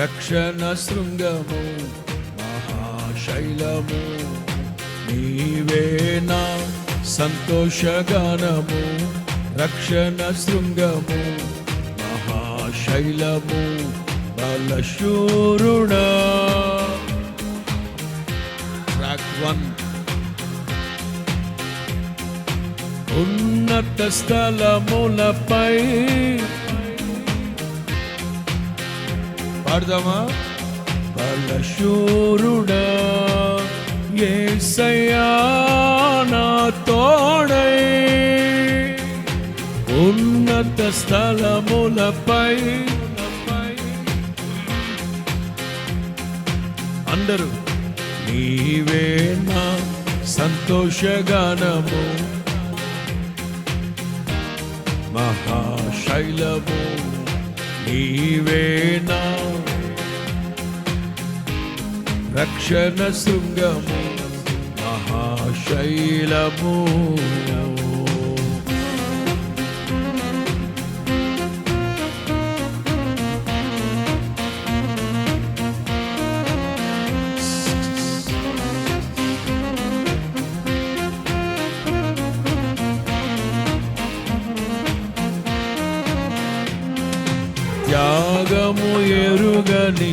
రక్షణ శృంగము మహాశైలము నీవేనా సంతోషగానము రక్షణ శృంగము మహాశైలము బలశూరుణ ట్రాక్ వన్. ఉన్నత స్థలములపై పాడదామా? బలశూరుడా ఏసయ్యా నా తోడై. ఉన్నత స్థలములపై. అందరూ నీవే నా సంతోషగానము. మహాశైలము నీవేనా రక్షణ శృంగము మహాశైలము త్యాగము ఎరుగని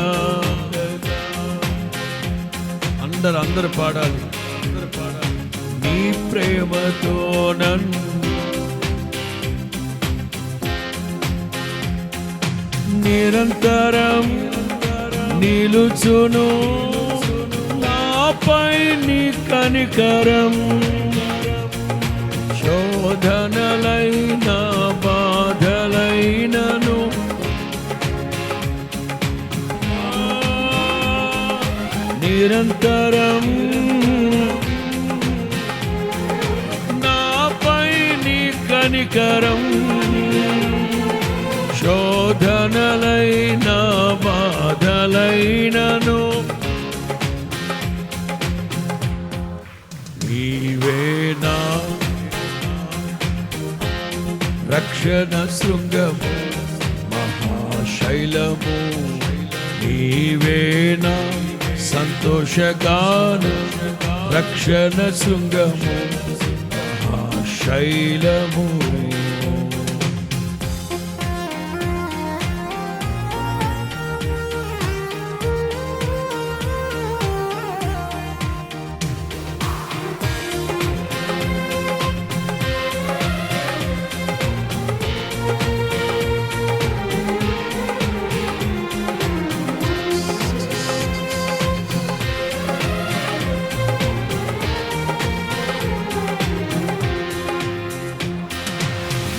అందరు అందరు పాడాలి. అందరు పాడాలి. నీ ప్రేమతో నన్ను నిరంతరం నిలుచును. నాపై నీ కనికరం శోధనలైన బాధలైన నిరంతరం నాపై నీ కనికరం శోధనలైన బాధలైనను నీవేనా రక్షణ శృంగము మహాశైలము. నీవేనా సంతోషగాన రక్షణ శృంగము మహాశైలము.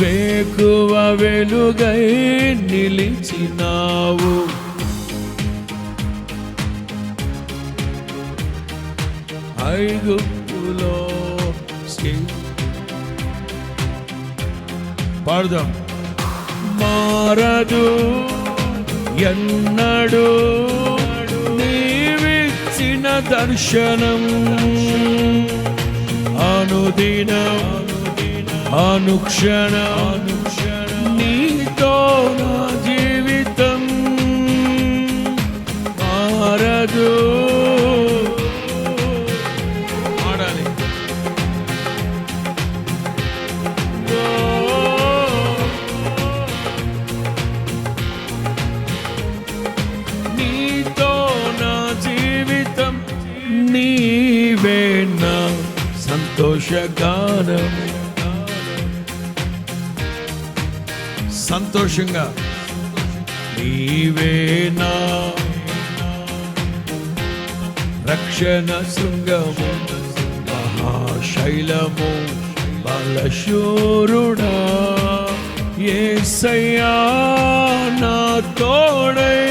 వేకువ వెలుగై నిలిచినావు. ఐగుప్తులో సి- పాడదాం. మారదు ఎన్నడు నీవిచ్చిన దర్శనం. అనుదినం అనుక్షణ నీతో నా జీవితం మారదు. ఆడాలి. నీతో నా జీవితం నీవే నా సంతోషగానం సంతోషంగా. నీవేనా రక్షణ శృంగము మహాశైలము బలశూరుడా. ఏసయ్యా నా తోడై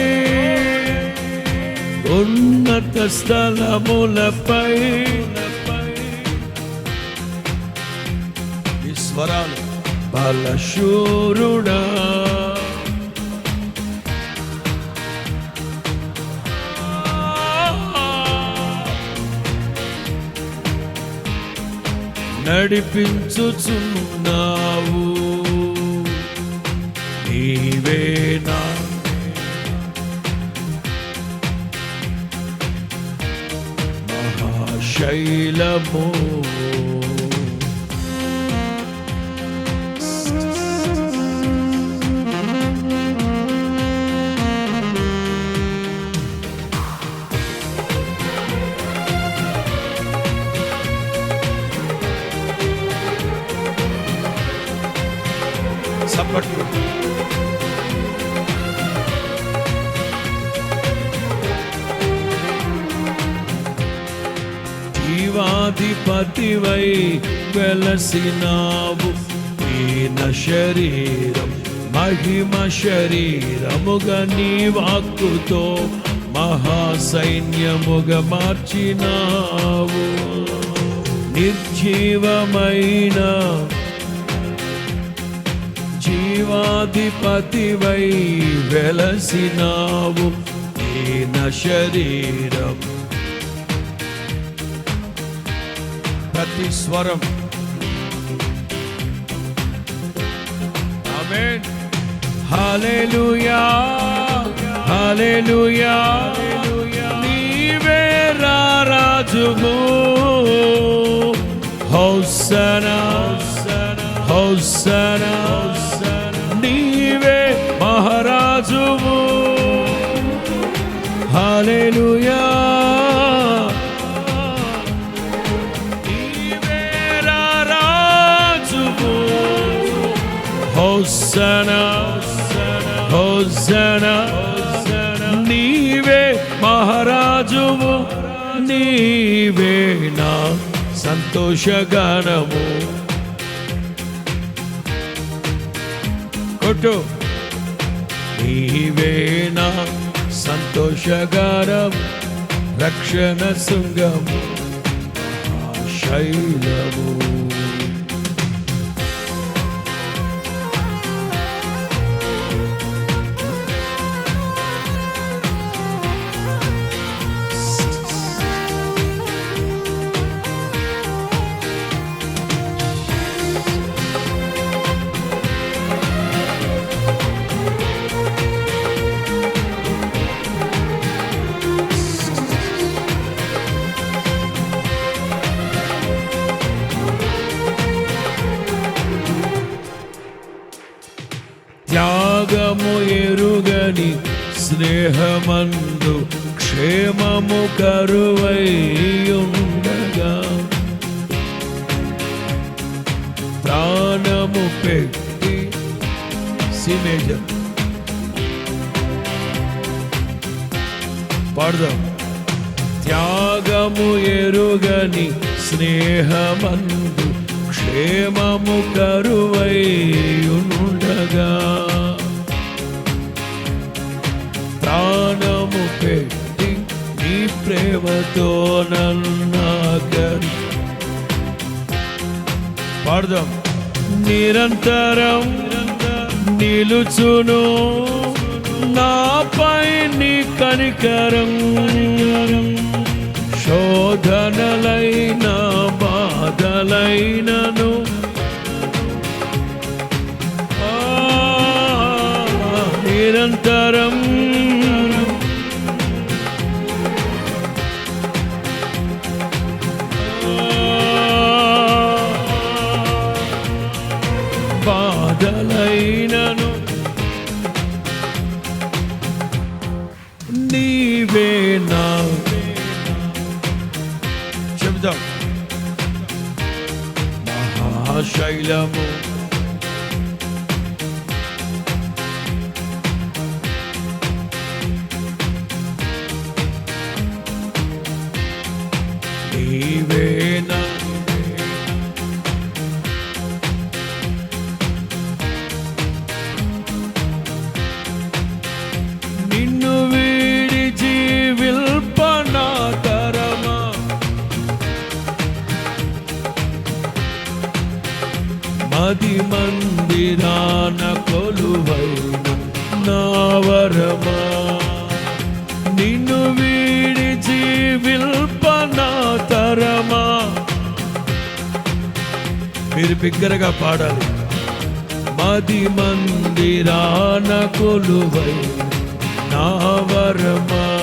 ఉన్నత స్థలములపై. ఈ స్వరాలు బలశూరుడా నడిపించుచున్నావు నీవేనా మహాశైలము జీవాధిపతివై వెలసినావు. ఈన శరీరం మహిమ శరీరముగా నీ వాక్కుతో మహాసైన్యముగా మార్చినావు. నిర్జీవమైన జీవాధిపతివై వెలసినావు. ఈన శరీరం ప్రతి స్వరం. ఆమేన్ హల్లెలూయా హల్లెలూయా నీవే రారాజువు హోసనా హోసనా నీవే మహారాజువు నీవే నా సంతోషగానము కొట్టు. నీవే నా సంతోషగానం రక్షణ శృంగము శైలము నీ స్నేహమందు క్షేమము కరువయుండగా. ప్రాణము పెట్టి సిమేజ పాడదాం. త్యాగము ఎరుగని స్నేహమందు క్షేమము కరువై ప్రేమతో నన్నాగని పాడదాం. నిరంతరం నిలుచును నాపై నీ కనికరం. శోధనలైన బాధలైనను. నిరంతరం మది మందిరాన కొలువైన నావరమా నిన్ను వీడి జీవిల్పనా తరమా. మీరు బిగ్గరగా పాడాలి. మది మందిరాన కొలువై నావరమా